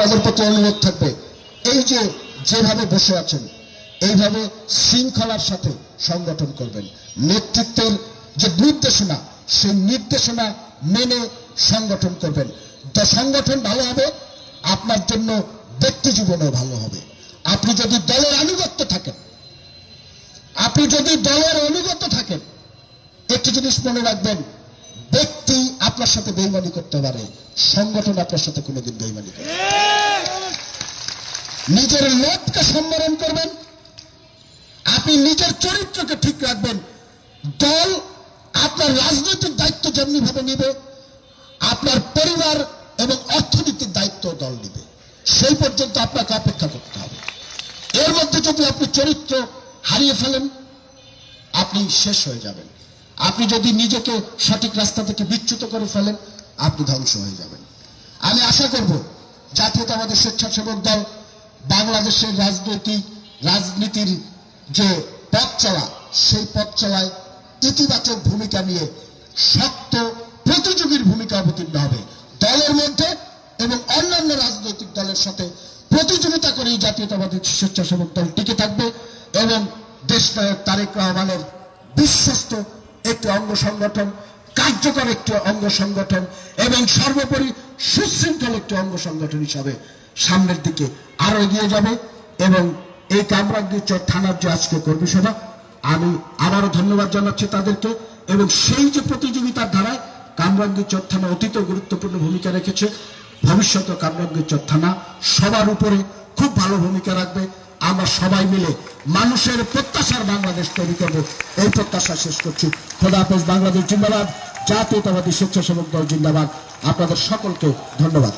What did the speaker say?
আপনাদের প্রতি অনুরোধ থাকবে। এই যে যেভাবে বসে আছেন, এইভাবে শৃঙ্খলার সাথে সংগঠন করবেন। নেতৃত্বের যে নির্দেশনা, সেই নির্দেশনা মেনে সংগঠন করবেন। সংগঠন ভালো হবে, আপনার জন্য ব্যক্তি জীবনেও ভালো হবে। আপনি যদি দলের আনুগত্য থাকেন, আপনি যদি দলের অনুগত থাকেন, একটি জিনিস মনে রাখবেন, ব্যক্তি আপনার সাথে বেইমানি করতে পারে, সংগঠন আপনার সাথে কোনোদিন বেইমানি করে নিজের লোককে সম্মেলন করবেন, আপনি নিজের চরিত্রকে ঠিক রাখবেন, দল আপনার রাজনৈতিক দায়িত্ব যেমনি ভাবে নিবে, আপনার পরিবার এবং অর্থনীতির দায়িত্ব দল নিবে। সেই পর্যন্ত আপনাকে অপেক্ষা করতে হবে। এর মধ্যে যদি আপনি চরিত্র হারিয়ে ফেলেন, আপনি শেষ হয়ে যাবেন। আপনি যদি নিজেকে সঠিক রাস্তা থেকে বিচ্যুত করে ফেলেন, আপনি ধ্বংস হয়ে যাবেন। আমি আশা করব জাতীয়তাবাদী স্বেচ্ছাসেবক দল বাংলাদেশের রাজনৈতিক, রাজনীতির যে পথ চলা, সেই পথ চলায় ইতিবাচক ভূমিকা নিয়ে শক্ত প্রতিযোগীর ভূমিকা অবতীর্ণ হবে। দলের মধ্যে এবং অন্যান্য রাজনৈতিক দলের সাথে প্রতিযোগিতা করেই জাতীয়তাবাদী স্বেচ্ছাসেবক দল টিকে থাকবে এবং দেশনায়ক তারেক রহমানের বিশ্বস্ত একটি অঙ্গ সংগঠন, কার্যকর একটি অঙ্গ সংগঠন এবং সর্বোপরি সুশৃঙ্খল একটি অঙ্গ সংগঠন হিসাবে সামনের দিকে আরও এগিয়ে যাবে এবং এই কামরাঙ্গীরচর থানার যে আজকে কর্মী সভা, আমি আবারও ধন্যবাদ জানাচ্ছি তাদেরকে এবং সেই যে প্রতিযোগিতার ধারায় কামরাঙ্গীরচর থানা অতীত গুরুত্বপূর্ণ ভূমিকা রেখেছে ভবিষ্যতে কামরাঙ্গীরচর থানা সবার উপরে খুব ভালো ভূমিকা রাখবে। আমরা সবাই মিলে মানুষের প্রত্যাশার বাংলাদেশ তৈরি করব। এই প্রত্যাশা শেষ করছি। খোদা বাংলাদেশ জিন্দাবাদ। জাতীয়তাবাদী স্বেচ্ছাসেবক দল জিন্দাবাদ। আপনাদের সকলকে ধন্যবাদ।